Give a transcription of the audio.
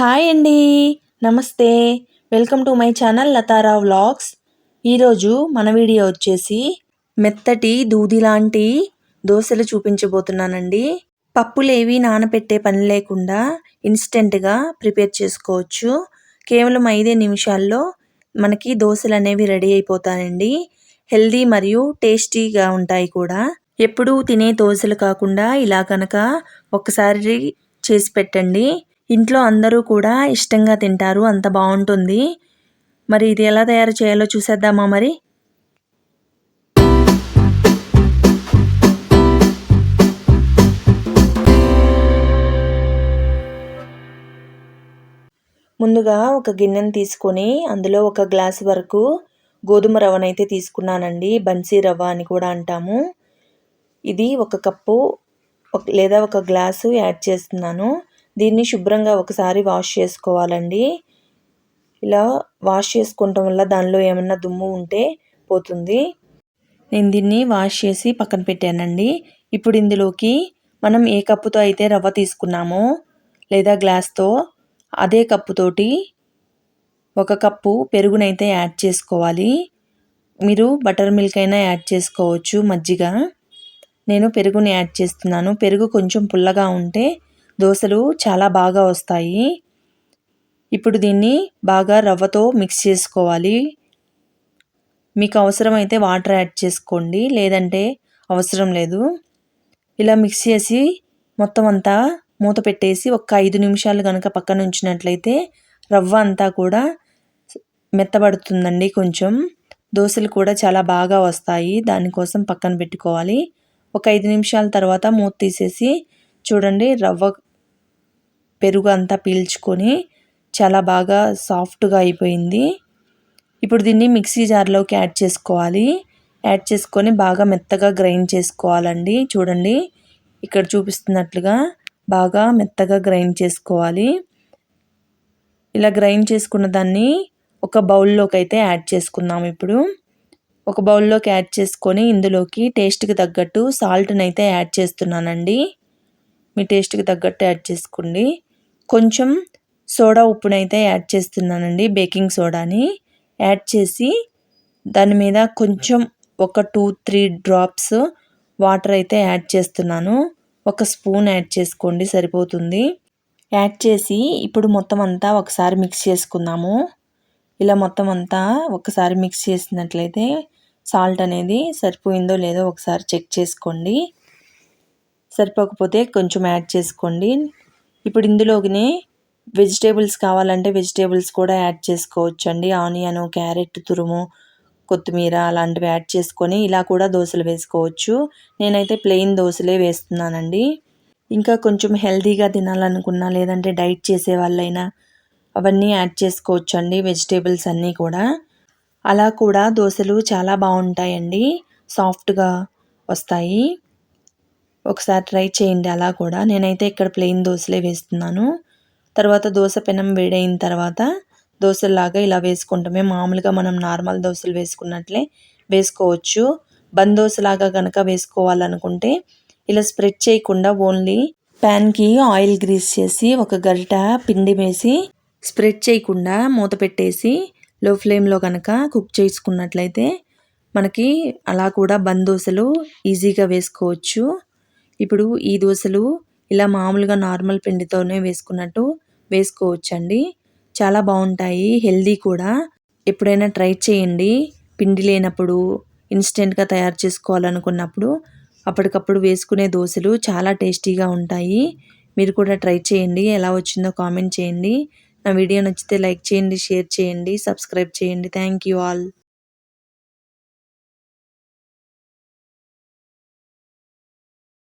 Hi అండి. నమస్తే. Welcome to my channel లతారా vlogs. ఈరోజు మన వీడియో వచ్చేసి మెత్తటి దూది లాంటి దోశలు చూపించబోతున్నానండి. పప్పులేవి నానబెట్టే పని లేకుండా ఇన్స్టెంట్గా ప్రిపేర్ చేసుకోవచ్చు. కేవలం ఐదే నిమిషాల్లో మనకి దోశలు అనేవి రెడీ అయిపోతాయండి. హెల్దీ మరియు టేస్టీగా ఉంటాయి కూడా. ఎప్పుడూ తినే దోశలు కాకుండా ఇలా కనుక ఒకసారి చేసి పెట్టండి. ఇంట్లో అందరూ కూడా ఇష్టంగా తింటారు. అంత బాగుంటుంది మరి ఇది ఎలా తయారు చేయాలో చూసేద్దామా మరి? ముందుగా ఒక గిన్నెను తీసుకొని అందులో ఒక గ్లాస్ వరకు గోధుమ రవ్వనైతే తీసుకున్నానండి. బన్సీ రవ్వ అని కూడా అంటాము. ఇది ఒక కప్పు లేదా ఒక గ్లాసు యాడ్ చేస్తున్నాను. దీన్ని శుభ్రంగా ఒకసారి వాష్ చేసుకోవాలండి. ఇలా వాష్ చేసుకోవటం వల్ల దానిలో ఏమన్నా దుమ్ము ఉంటే పోతుంది. నేను దీన్ని వాష్ చేసి పక్కన పెట్టానండి. ఇప్పుడు ఇందులోకి మనం ఏ కప్పుతో అయితే రవ్వ తీసుకున్నామో లేదా గ్లాస్తో అదే కప్పుతోటి ఒక కప్పు పెరుగునైతే యాడ్ చేసుకోవాలి. మీరు బటర్ మిల్క్ అయినా యాడ్ చేసుకోవచ్చు మజ్జిగ. నేను పెరుగుని యాడ్ చేస్తున్నాను. పెరుగు కొంచెం పుల్లగా ఉంటే దోశలు చాలా బాగా వస్తాయి. ఇప్పుడు దీన్ని బాగా రవ్వతో మిక్స్ చేసుకోవాలి. మీకు అవసరమైతే వాటర్ యాడ్ చేసుకోండి. లేదంటే అవసరం లేదు. ఇలా మిక్స్ చేసి మొత్తం అంతా మూత పెట్టేసి ఒక ఐదు నిమిషాలు కనుక పక్కన ఉంచినట్లయితే రవ్వ అంతా కూడా మెత్తబడుతుందండి కొంచెం. దోశలు కూడా చాలా బాగా వస్తాయి. దానికోసం పక్కన పెట్టుకోవాలి. ఒక ఐదు నిమిషాల తర్వాత మూత తీసేసి చూడండి రవ్వ పెరుగు అంతా పీల్చుకొని చాలా బాగా సాఫ్ట్గా అయిపోయింది. ఇప్పుడు దీన్ని మిక్సీ జార్లోకి యాడ్ చేసుకోవాలి. యాడ్ చేసుకొని బాగా మెత్తగా గ్రైండ్ చేసుకోవాలండి. చూడండి ఇక్కడ చూపిస్తున్నట్లుగా బాగా మెత్తగా గ్రైండ్ చేసుకోవాలి. ఇలా గ్రైండ్ చేసుకున్న దాన్ని ఒక బౌల్లోకి అయితే యాడ్ చేసుకుందాం ఇప్పుడు. ఒక బౌల్లోకి యాడ్ చేసుకొని ఇందులోకి టేస్ట్కి తగ్గట్టు సాల్ట్ని అయితే యాడ్ చేస్తున్నానండి. మీ టేస్ట్కి తగ్గట్టు యాడ్ చేసుకోండి. కొంచెం సోడా ఉప్పునైతే యాడ్ చేస్తున్నానండి బేకింగ్ సోడాని. యాడ్ చేసి దాని మీద కొంచెం ఒక టూ త్రీ డ్రాప్స్ వాటర్ అయితే యాడ్ చేస్తున్నాను. ఒక స్పూన్ యాడ్ చేసుకోండి సరిపోతుంది. యాడ్ చేసి ఇప్పుడు మొత్తం అంతా ఒకసారి మిక్స్ చేసుకుందాము. ఇలా మొత్తం అంతా ఒకసారి మిక్స్ చేసినట్లయితే సాల్ట్ అనేది సరిపోయిందో లేదో ఒకసారి చెక్ చేసుకోండి. సరిపోకపోతే కొంచెం యాడ్ చేసుకోండి. ఇప్పుడు ఇందులోకి వెజిటేబుల్స్ కావాలంటే వెజిటేబుల్స్ కూడా యాడ్ చేసుకోవచ్చు అండి ఆనియన్ క్యారెట్ తురుము కొత్తిమీర అలాంటివి యాడ్ చేసుకొని ఇలా కూడా దోశలు వేసుకోవచ్చు. నేనైతే ప్లెయిన్ దోశలే వేస్తున్నానండి. ఇంకా కొంచెం హెల్తీగా తినాలనుకున్నా లేదంటే డైట్ చేసే వాళ్ళైనా అవన్నీ యాడ్ చేసుకోవచ్చు అండి వెజిటేబుల్స్ అన్నీ కూడా. అలా కూడా దోశలు చాలా బాగుంటాయండి. సాఫ్ట్గా వస్తాయి. ఒకసారి ట్రై చేయండి అలా కూడా. నేనైతే ఇక్కడ ప్లెయిన్ దోశలే వేస్తున్నాను. తర్వాత దోశ పెనం వేడైన తర్వాత దోశలాగా ఇలా వేసుకుంటామే మామూలుగా మనం నార్మల్ దోశలు వేసుకున్నట్లే వేసుకోవచ్చు. బంద్ దోశలాగా కనుక వేసుకోవాలనుకుంటే ఇలా స్ప్రెడ్ చేయకుండా ఓన్లీ ప్యాన్కి ఆయిల్ గ్రీస్ చేసి ఒక గరిట పిండి వేసి స్ప్రెడ్ చేయకుండా మూత పెట్టేసి లో ఫ్లేమ్లో కనుక కుక్ చేసుకున్నట్లయితే మనకి అలా కూడా బంద్ దోశలు ఈజీగా వేసుకోవచ్చు. ఇప్పుడు ఈ దోశలు ఇలా మామూలుగా నార్మల్ పిండితోనే వేసుకున్నట్టు వేసుకోవచ్చండి. చాలా బాగుంటాయి హెల్దీ కూడా. ఎప్పుడైనా ట్రై చేయండి. పిండి లేనప్పుడు ఇన్స్టెంట్గా తయారు చేసుకోవాలనుకున్నప్పుడు అప్పటికప్పుడు వేసుకునే దోశలు చాలా టేస్టీగా ఉంటాయి. మీరు కూడా ట్రై చేయండి. ఎలా వచ్చిందో కామెంట్ చేయండి. నా వీడియో నచ్చితే లైక్ చేయండి షేర్ చేయండి సబ్స్క్రైబ్ చేయండి. Thank you all.